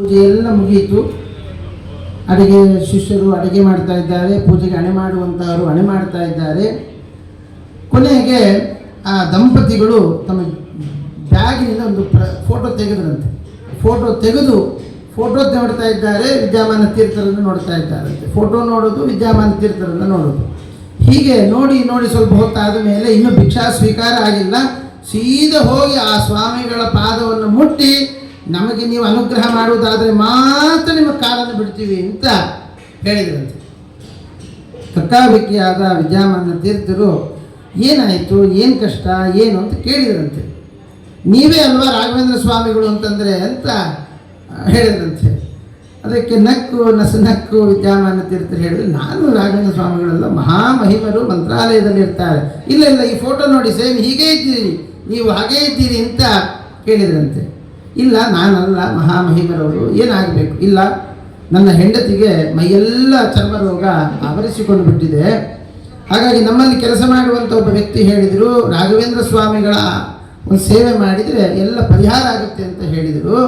ಪೂಜೆ ಎಲ್ಲ ಮುಗಿಯಿತು ಅಡುಗೆ ಶಿಷ್ಯರು ಅಡುಗೆ ಮಾಡ್ತಾ ಇದ್ದಾರೆ, ಪೂಜೆಗೆ ಅಣೆ ಮಾಡುವಂತಹವರು ಅಣೆ ಮಾಡ್ತಾ ಇದ್ದಾರೆ. ಕೊನೆಗೆ ಆ ದಂಪತಿಗಳು ತಮ್ಮ ಬ್ಯಾಗಿನಿಂದ ಒಂದು ಪ್ರ ಫೋಟೋ ತೆಗೆದ್ರಂತೆ. ಫೋಟೋ ತೆಗೆದು ಫೋಟೋ ನೋಡ್ತಾ ಇದ್ದಾರೆ, ವಿದ್ಯಾಮಾನ ತೀರ್ಥರನ್ನು ನೋಡ್ತಾ ಇದ್ದಾರಂತೆ. ಫೋಟೋ ನೋಡೋದು, ವಿದ್ಯಾಮಾನ ತೀರ್ಥರನ್ನು ನೋಡೋದು. ಹೀಗೆ ನೋಡಿ ನೋಡಿ ಸ್ವಲ್ಪ ಹೊತ್ತಾದ ಮೇಲೆ ಇನ್ನೂ ಭಿಕ್ಷಾ ಸ್ವೀಕಾರ ಆಗಿಲ್ಲ. ಸೀದಾ ಹೋಗಿ ಆ ಸ್ವಾಮಿಗಳ ಪಾದವನ್ನು ಮುಟ್ಟಿ ನಮಗೆ ನೀವು ಅನುಗ್ರಹ ಮಾಡುವುದಾದರೆ ಮಾತ್ರ ನಿಮ್ಮ ಕಾಲನ್ನು ಬಿಡ್ತೀವಿ ಅಂತ ಹೇಳಿದ್ರಂತೆ. ಕಕ್ಕಾಬಿಕ್ಕಿಯಾದ ವಿದ್ಯಾಮಾನ ತೀರ್ಥರು ಏನಾಯಿತು, ಏನು ಕಷ್ಟ, ಏನು ಅಂತ ಕೇಳಿದ್ರಂತೆ. ನೀವೇ ಅಲ್ವಾ ರಾಘವೇಂದ್ರ ಸ್ವಾಮಿಗಳು ಅಂತಂದರೆ ಅಂತ ಹೇಳಿದ್ರಂತೆ. ಅದಕ್ಕೆ ನಕ್ಕು, ನಸು ನಕ್ಕು ವಿದ್ಯಾಮಾನ ತೀರ್ಥರು ಹೇಳಿದ್ರು. ನಾನು ರಾಘವೇಂದ್ರ ಸ್ವಾಮಿಗಳೆಲ್ಲ ಮಹಾಮಹಿಮರು ಮಂತ್ರಾಲಯದಲ್ಲಿ ಇರ್ತಾರೆ. ಇಲ್ಲ ಇಲ್ಲ, ಈ ಫೋಟೋ ನೋಡಿ, ಸೇಮ್ ಹೀಗೇ ಇದ್ದೀರಿ, ನೀವು ಹಾಗೇ ಇದ್ದೀರಿ ಅಂತ ಕೇಳಿದ್ರಂತೆ. ಇಲ್ಲ, ನಾನಲ್ಲ, ಮಹಾಮಹಿಮರವರು, ಏನಾಗಬೇಕು? ಇಲ್ಲ, ನನ್ನ ಹೆಂಡತಿಗೆ ಮೈಯೆಲ್ಲ ಚರ್ಮ ರೋಗ ಆವರಿಸಿಕೊಂಡು ಬಿಟ್ಟಿದೆ. ಹಾಗಾಗಿ ನಮ್ಮಲ್ಲಿ ಕೆಲಸ ಮಾಡುವಂಥ ಒಬ್ಬ ವ್ಯಕ್ತಿ ಹೇಳಿದರು, ರಾಘವೇಂದ್ರ ಸ್ವಾಮಿಗಳ ಒಂದು ಸೇವೆ ಮಾಡಿದರೆ ಎಲ್ಲ ಪರಿಹಾರ ಆಗುತ್ತೆ ಅಂತ ಹೇಳಿದರು.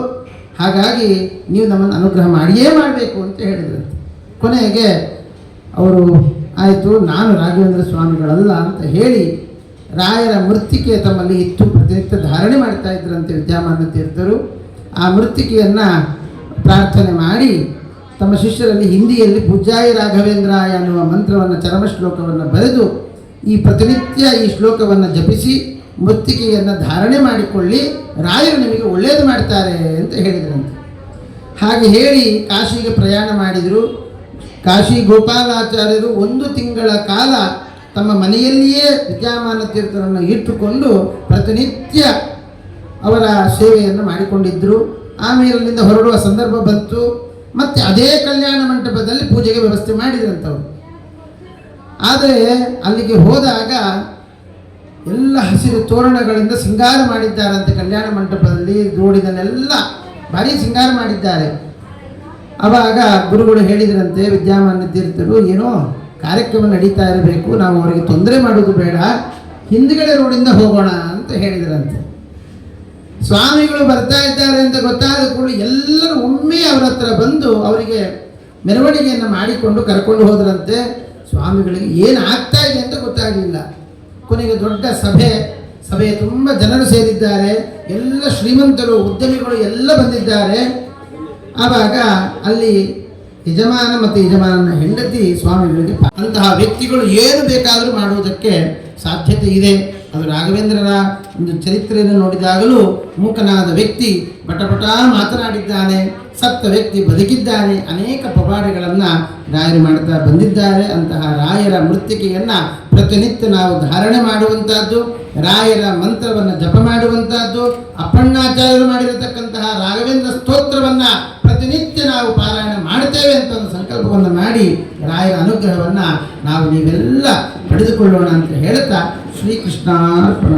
ಹಾಗಾಗಿ ನೀವು ನಮ್ಮನ್ನು ಅನುಗ್ರಹ ಮಾಡಿಯೇ ಮಾಡಬೇಕು ಅಂತ ಹೇಳಿದರು. ಕೊನೆಗೆ ಅವರು, ಆಯಿತು, ನಾನು ರಾಘವೇಂದ್ರ ಸ್ವಾಮಿಗಳಲ್ಲ ಅಂತ ಹೇಳಿ ರಾಯರ ಮೃತ್ತಿಕೆ ತಮ್ಮಲ್ಲಿ ಇತ್ತು. ಪ್ರತಿನಿತ್ಯ ಧಾರಣೆ ಮಾಡ್ತಾ ಇದ್ರಂತೆ ವಿದ್ಯಾಮಾನ ತೀರ್ಥರು ಆ ಮೃತ್ತಿಕೆಯನ್ನು ಪ್ರಾರ್ಥನೆ ಮಾಡಿ ತಮ್ಮ ಶಿಷ್ಯರಲ್ಲಿ ಹಿಂದಿಯಲ್ಲಿ ಪೂಜಾಯಿ ರಾಘವೇಂದ್ರಾಯ ಅನ್ನುವ ಮಂತ್ರವನ್ನು ಚರಮ ಶ್ಲೋಕವನ್ನು ಬರೆದು ಈ ಪ್ರತಿನಿತ್ಯ ಈ ಶ್ಲೋಕವನ್ನು ಜಪಿಸಿ ಮೃತ್ತಿಕೆಯನ್ನು ಧಾರಣೆ ಮಾಡಿಕೊಳ್ಳಿ. ರಾಯರು ನಿಮಗೆ ಒಳ್ಳೆಯದು ಮಾಡ್ತಾರೆ ಅಂತ ಹೇಳಿದ್ರಂತೆ. ಹಾಗೆ ಹೇಳಿ ಕಾಶಿಗೆ ಪ್ರಯಾಣ ಮಾಡಿದರು. ಕಾಶಿ ಗೋಪಾಲಾಚಾರ್ಯರು ಒಂದು ತಿಂಗಳ ಕಾಲ ತಮ್ಮ ಮನೆಯಲ್ಲಿಯೇ ವಿದ್ಯಾಮಾನ ತೀರ್ಥರನ್ನು ಇಟ್ಟುಕೊಂಡು ಪ್ರತಿನಿತ್ಯ ಅವರ ಸೇವೆಯನ್ನು ಮಾಡಿಕೊಂಡಿದ್ದರು ಆಮೇಲೆ ಅಲ್ಲಿಂದ ಹೊರಡುವ ಸಂದರ್ಭ ಬಂತು. ಮತ್ತೆ ಅದೇ ಕಲ್ಯಾಣ ಮಂಟಪದಲ್ಲಿ ಪೂಜೆಗೆ ವ್ಯವಸ್ಥೆ ಮಾಡಿದ್ರಂಥವ್ರು ಆದರೆ ಅಲ್ಲಿಗೆ ಹೋದಾಗ ಎಲ್ಲ ಹಸಿರು ತೋರಣಗಳಿಂದ ಸಿಂಗಾರ ಮಾಡಿದ್ದಾರಂತೆ ಕಲ್ಯಾಣ ಮಂಟಪದಲ್ಲಿ ರೋಡಿನಲ್ಲೆಲ್ಲ ಭಾರಿ ಸಿಂಗಾರ ಮಾಡಿದ್ದಾರೆ. ಆವಾಗ ಗುರುಗಳು ಹೇಳಿದ್ರಂತೆ ವಿದ್ಯಾಮಾನ ತೀರ್ಥರು, ಏನೋ ಕಾರ್ಯಕ್ರಮ ನಡೀತಾ ಇರಬೇಕು, ನಾವು ಅವರಿಗೆ ತೊಂದರೆ ಮಾಡೋದು ಬೇಡ, ಹಿಂದ್ಗಡೆ ರೋಡಿಂದ ಹೋಗೋಣ ಅಂತ ಹೇಳಿದ್ರಂತೆ. ಸ್ವಾಮಿಗಳು ಬರ್ತಾ ಇದ್ದಾರೆ ಅಂತ ಗೊತ್ತಾದ ಕೂಡಲೇ ಎಲ್ಲರೂ ಒಮ್ಮೆ ಅವರ ಹತ್ರ ಬಂದು ಅವರಿಗೆ ಮೆರವಣಿಗೆಯನ್ನು ಮಾಡಿಕೊಂಡು ಕರ್ಕೊಂಡು ಹೋದ್ರಂತೆ. ಸ್ವಾಮಿಗಳಿಗೆ ಏನು ಆಗ್ತಾ ಇದೆ ಅಂತ ಗೊತ್ತಾಗಲಿಲ್ಲ. ಕೊನೆಗೆ ದೊಡ್ಡ ಸಭೆ ಸಭೆ ತುಂಬ ಜನರು ಸೇರಿದ್ದಾರೆ, ಎಲ್ಲ ಶ್ರೀಮಂತರು, ಉದ್ಯಮಿಗಳು ಎಲ್ಲ ಬಂದಿದ್ದಾರೆ. ಆವಾಗ ಅಲ್ಲಿ ಯಜಮಾನ ಮತ್ತು ಯಜಮಾನನ ಹೆಂಡತಿ ಸ್ವಾಮಿಗಳಿಗೆ ಅಂತಹ ವ್ಯಕ್ತಿಗಳು ಏನು ಬೇಕಾದರೂ ಮಾಡುವುದಕ್ಕೆ ಸಾಧ್ಯತೆ ಇದೆ. ಅದು ರಾಘವೇಂದ್ರರ ಒಂದು ಚರಿತ್ರೆಯನ್ನು ನೋಡಿದಾಗಲೂ ಮೂಕನಾದ ವ್ಯಕ್ತಿ ಪಟಪಟ ಮಾತನಾಡಿದ್ದಾನೆ, ಸತ್ತ ವ್ಯಕ್ತಿ ಬದುಕಿದ್ದಾನೆ, ಅನೇಕ ಪವಾಡಗಳನ್ನು ರಾಯರು ಮಾಡ್ತಾ ಬಂದಿದ್ದಾರೆ. ಅಂತಹ ರಾಯರ ಮೃತ್ತಿಕೆಯನ್ನು ಪ್ರತಿನಿತ್ಯ ನಾವು ಧಾರಣೆ ಮಾಡುವಂತಹದ್ದು, ರಾಯರ ಮಂತ್ರವನ್ನು ಜಪ ಮಾಡುವಂತಹದ್ದು, ಅಪ್ಪಣ್ಣಾಚಾರ್ಯರು ಮಾಡಿರತಕ್ಕಂತಹ ರಾಘವೇಂದ್ರ ಸ್ತೋತ್ರವನ್ನು ಪ್ರತಿನಿತ್ಯ ನಾವು ಪಾರಾಯಣ ಮಾಡ್ತೇವೆ ಅಂತ ಒಂದು ಸಂಕಲ್ಪವನ್ನು ಮಾಡಿ ರಾಯರ ಅನುಗ್ರಹವನ್ನು ನಾವು ನೀವೆಲ್ಲ ಪಡೆದುಕೊಳ್ಳೋಣ ಅಂತ ಹೇಳ್ತಾ ಶ್ರೀಕೃಷ್ಣಾರ್ಪಣ